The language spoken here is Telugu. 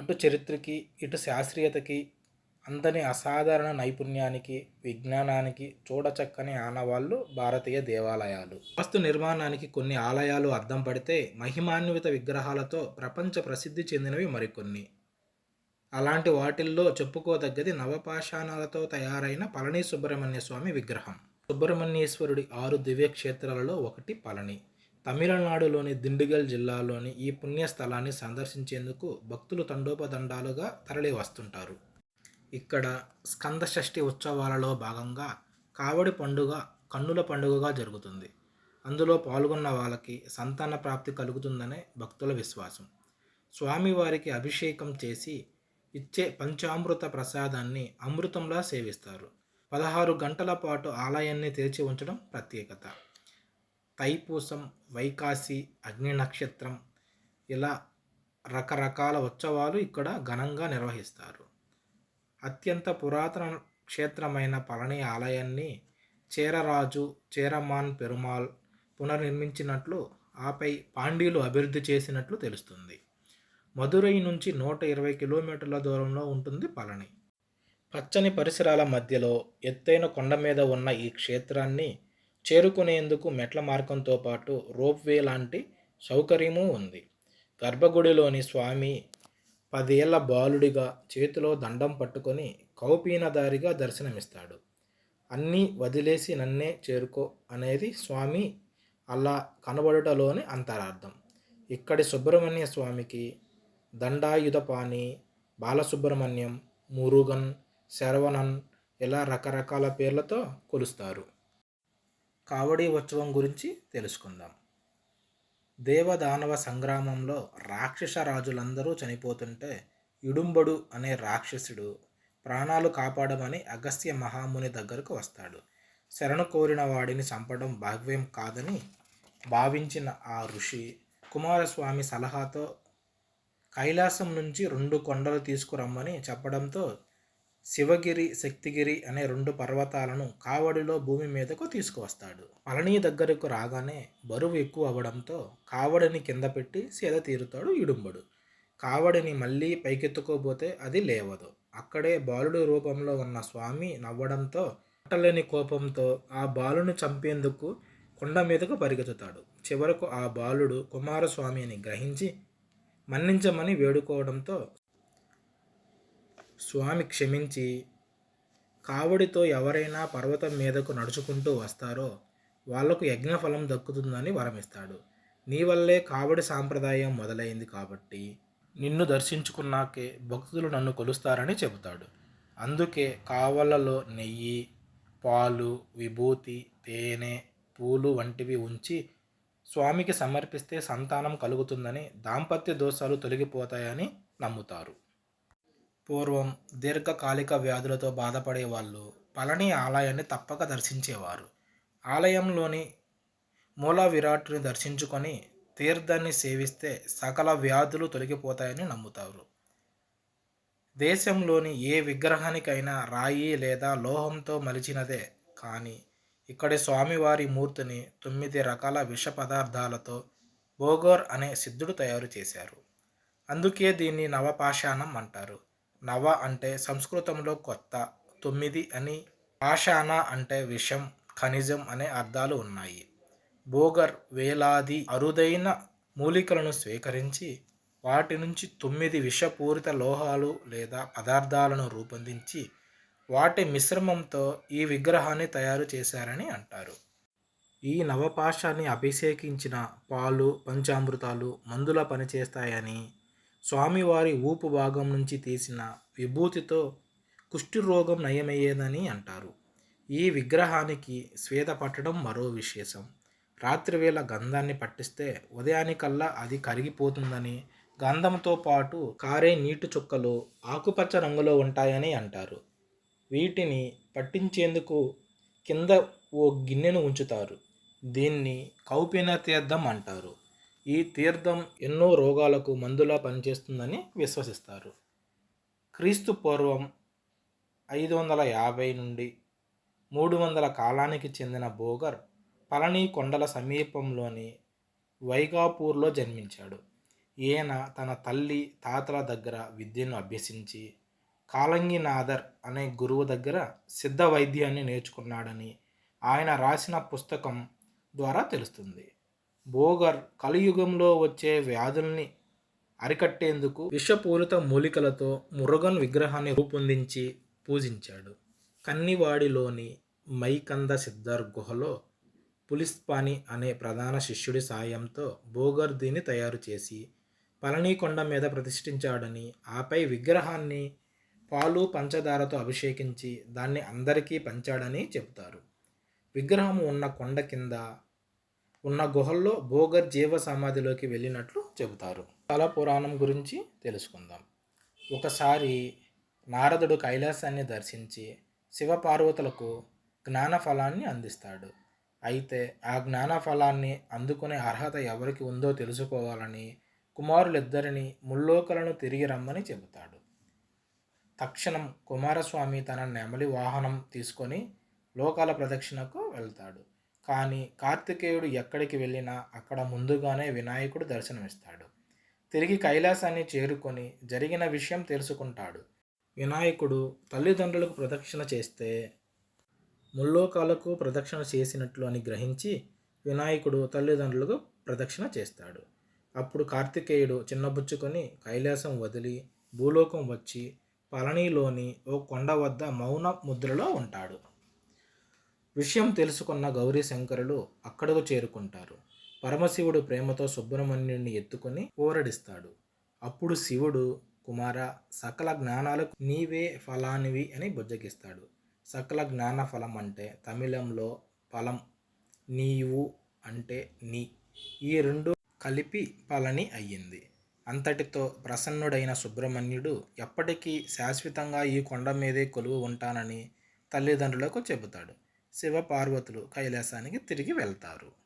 అటు చరిత్రకి ఇటు శాస్త్రీయతకి అందని అసాధారణ నైపుణ్యానికి విజ్ఞానానికి చూడచక్కని ఆనవాళ్ళు భారతీయ దేవాలయాలు. వాస్తు నిర్మాణానికి కొన్ని ఆలయాలు అద్దం పడితే మహిమాన్విత విగ్రహాలతో ప్రపంచ ప్రసిద్ధి చెందినవి మరికొన్ని. అలాంటి వాటిల్లో చెప్పుకోదగ్గది నవపాషాణాలతో తయారైన పళని సుబ్రహ్మణ్య స్వామి విగ్రహం. సుబ్రహ్మణ్యేశ్వరుడి ఆరు దివ్య క్షేత్రాలలో ఒకటి పళని. తమిళనాడులోని దిండిగల్ జిల్లాలోని ఈ పుణ్యస్థలాన్ని సందర్శించేందుకు భక్తులు తండోపదండాలుగా తరలి వస్తుంటారు. ఇక్కడ స్కంద షష్ఠి ఉత్సవాలలో భాగంగా కావడి పండుగ కన్నుల పండుగగా జరుగుతుంది. అందులో పాల్గొన్న వాళ్ళకి సంతాన ప్రాప్తి కలుగుతుందనే భక్తుల విశ్వాసం. స్వామివారికి అభిషేకం చేసి ఇచ్చే పంచామృత ప్రసాదాన్ని అమృతంలా సేవిస్తారు. పదహారు గంటల పాటు ఆలయాన్ని తెరిచి ఉంచడం ప్రత్యేకత. తైపూసం వైకాసి అగ్ని నక్షత్రం ఇలా రకరకాల ఉత్సవాలు ఇక్కడ ఘనంగా నిర్వహిస్తారు. అత్యంత పురాతన క్షేత్రమైన పళని ఆలయాన్ని చేరరాజు చేరమాన్ పెరుమాల్ పునర్నిర్మించినట్లు ఆపై పాండ్యులు అభివృద్ధి చేసినట్లు తెలుస్తుంది. మదురై నుంచి నూట ఇరవై కిలోమీటర్ల దూరంలో ఉంటుంది పళని. పచ్చని పరిసరాల మధ్యలో ఎత్తైన కొండ మీద ఉన్న ఈ క్షేత్రాన్ని చేరుకునేందుకు మెట్ల మార్గంతో పాటు రోప్వే లాంటి సౌకర్యము ఉంది. గర్భగుడిలోని స్వామి పదేళ్ళ బాలుడిగా చేతిలో దండం పట్టుకొని కౌపీనదారిగా దర్శనమిస్తాడు. అన్నీ వదిలేసి నన్నే చేరుకో అనేది స్వామి అలా కనబడుటలోని అంతరార్థం. ఇక్కడి సుబ్రహ్మణ్య స్వామికి దండాయుధపాణి బాలసుబ్రహ్మణ్యం మురుగన్ శరవణన్ ఇలా రకరకాల పేర్లతో కొలుస్తారు. కావడి ఉత్సవం గురించి తెలుసుకుందాం. దేవదానవ సంగ్రామంలో రాక్షస రాజులందరూ చనిపోతుంటే ఇడుంబడు అనే రాక్షసుడు ప్రాణాలు కాపాడమని అగస్త్య మహాముని దగ్గరకు వస్తాడు. శరణు కోరిన వాడిని చంపడం భావ్యం కాదని భావించిన ఆ ఋషి కుమారస్వామి సలహాతో కైలాసం నుంచి రెండు కొండలు తీసుకురమ్మని చెప్పడంతో శివగిరి శక్తిగిరి అనే రెండు పర్వతాలను కావడిలో భూమి మీదకు తీసుకువస్తాడు. పళని దగ్గరకు రాగానే బరువు ఎక్కువ అవ్వడంతో కావడిని కింద పెట్టి సేద తీరుతాడు ఇడుంబడు. కావడిని మళ్ళీ పైకెత్తుకోబోతే అది లేవదు. అక్కడే బాలుడు రూపంలో ఉన్న స్వామి నవ్వడంతో పట్టలేని కోపంతో ఆ బాలును చంపేందుకు కొండ మీదకు పరిగెత్తుతాడు. చివరకు ఆ బాలుడు కుమారస్వామిని గ్రహించి మన్నించమని వేడుకోవడంతో స్వామి క్షమించి కావడితో ఎవరైనా పర్వతం మీదకు నడుచుకుంటూ వస్తారో వాళ్ళకు యజ్ఞఫలం దక్కుతుందని వరమిస్తాడు. నీ వల్లే కావడి సాంప్రదాయం మొదలైంది కాబట్టి నిన్ను దర్శించుకున్నాకే భక్తులు నన్ను కొలుస్తారని చెబుతాడు. అందుకే కావలలో నెయ్యి పాలు విభూతి తేనె పూలు వంటివి ఉంచి స్వామికి సమర్పిస్తే సంతానం కలుగుతుందని దాంపత్య దోషాలు తొలగిపోతాయని నమ్ముతారు. పూర్వం దీర్ఘకాలిక వ్యాధులతో బాధపడే వాళ్ళు పళని ఆలయాన్ని తప్పక దర్శించేవారు. ఆలయంలోని మూల విరాట్ని దర్శించుకొని తీర్థాన్ని సేవిస్తే సకల వ్యాధులు తొలగిపోతాయని నమ్ముతారు. దేశంలోని ఏ విగ్రహానికైనా రాయి లేదా లోహంతో మలిచినదే కానీ ఇక్కడి స్వామివారి మూర్తిని తొమ్మిది రకాల విష పదార్థాలతో బోగోర్ అనే సిద్ధుడు తయారు చేశారు. అందుకే దీన్ని నవపాషాణం అంటారు. నవ అంటే సంస్కృతంలో కొత్త తొమ్మిది అని పాషాణ అంటే విషం ఖనిజం అనే అర్థాలు ఉన్నాయి. బోగర్ వేలాది అరుదైన మూలికలను స్వీకరించి వాటి నుంచి తొమ్మిది విషపూరిత లోహాలు లేదా పదార్థాలను రూపొందించి వాటి మిశ్రమంతో ఈ విగ్రహాన్ని తయారు చేశారని అంటారు. ఈ నవపాషాన్ని అభిషేకించిన పాలు పంచామృతాలు మందుల పనిచేస్తాయని స్వామివారి ఊపు భాగం నుంచి తీసిన విభూతితో కుష్ఠురోగం నయమయ్యేదని అంటారు. ఈ విగ్రహానికి స్వేద పట్టడం మరో విశేషం. రాత్రివేళ గంధాన్ని పట్టిస్తే ఉదయానికల్లా అది కరిగిపోతుందని గంధంతో పాటు కారే నీటి చుక్కలు ఆకుపచ్చ రంగులో ఉంటాయని అంటారు. వీటిని పట్టించేందుకు కింద ఓ గిన్నెను ఉంచుతారు. దీన్ని కౌపీన తీర్థం అంటారు. ఈ తీర్థం ఎన్నో రోగాలకు మందులా పనిచేస్తుందని విశ్వసిస్తారు. క్రీస్తు పూర్వం ఐదు వందల యాభై నుండి మూడు వందల కాలానికి చెందిన బోగర్ పళని కొండల సమీపంలోని వైగాపూర్లో జన్మించాడు. ఈయన తన తల్లి తాతల దగ్గర విద్యను అభ్యసించి కాలంగినాథర్ అనే గురువు దగ్గర సిద్ధ వైద్యాన్ని నేర్చుకున్నాడని ఆయన రాసిన పుస్తకం ద్వారా తెలుస్తుంది. బోగర్ కలియుగంలో వచ్చే వ్యాధుల్ని అరికట్టేందుకు విషపూరిత మూలికలతో మురుగన్ విగ్రహాన్ని రూపొందించి పూజించాడు. కన్నివాడిలోని మైకంద సిద్ధర్ గుహలో పులిస్పాని అనే ప్రధాన శిష్యుడి సాయంతో బోగర్ దీన్ని తయారు చేసి పళనీకొండ మీద ప్రతిష్ఠించాడని ఆపై విగ్రహాన్ని పాలు పంచదారతో అభిషేకించి దాన్ని అందరికీ పంచాడని చెబుతారు. విగ్రహం ఉన్న కొండ కింద ఉన్న గుహల్లో భోగర్ జీవ సమాధిలోకి వెళ్ళినట్లు చెబుతారు. తల పురాణం గురించి తెలుసుకుందాం. ఒకసారి నారదుడు కైలాసాన్ని దర్శించి శివపార్వతులకు జ్ఞాన ఫలాన్ని అందిస్తాడు. అయితే ఆ జ్ఞాన ఫలాన్ని అందుకునే అర్హత ఎవరికి ఉందో తెలుసుకోవాలని కుమారులిద్దరిని ముల్లోకలను తిరిగి రమ్మని చెబుతాడు. తక్షణం కుమారస్వామి తన నెమలి వాహనం తీసుకొని లోకాల ప్రదక్షిణకు వెళ్తాడు. కానీ కార్తికేయుడు ఎక్కడికి వెళ్ళినా అక్కడ ముందుగానే వినాయకుడు దర్శనమిస్తాడు. తిరిగి కైలాసాన్ని చేరుకొని జరిగిన విషయం తెలుసుకుంటాడు. వినాయకుడు తల్లిదండ్రులకు ప్రదక్షిణ చేస్తే ముల్లోకాలకు ప్రదక్షిణ చేసినట్లు అని గ్రహించి వినాయకుడు తల్లిదండ్రులకు ప్రదక్షిణ చేస్తాడు. అప్పుడు కార్తికేయుడు చిన్నబుచ్చుకొని కైలాసం వదిలి భూలోకం వచ్చి పళనిలోని ఓ కొండ వద్ద మౌన ముద్రలో ఉంటాడు. విషయం తెలుసుకున్న గౌరీ శంకరులు అక్కడకు చేరుకుంటారు. పరమశివుడు ప్రేమతో సుబ్రహ్మణ్యుడిని ఎత్తుకొని ఊరడిస్తాడు అప్పుడు శివుడు కుమార సకల జ్ఞానాలకు నీవే ఫలానివి అని బుజ్జగిస్తాడు. సకల జ్ఞాన ఫలం అంటే తమిళంలో ఫలం నీవు అంటే నీ. ఈ రెండు కలిపి ఫలని అయ్యింది. అంతటితో ప్రసన్నుడైన సుబ్రహ్మణ్యుడు ఎప్పటికీ శాశ్వతంగా ఈ కొండ మీదే కొలువు ఉంటానని తల్లిదండ్రులకు చెబుతాడు. శివ పార్వతులు కైలాసానికి తిరిగి వెళ్తారు.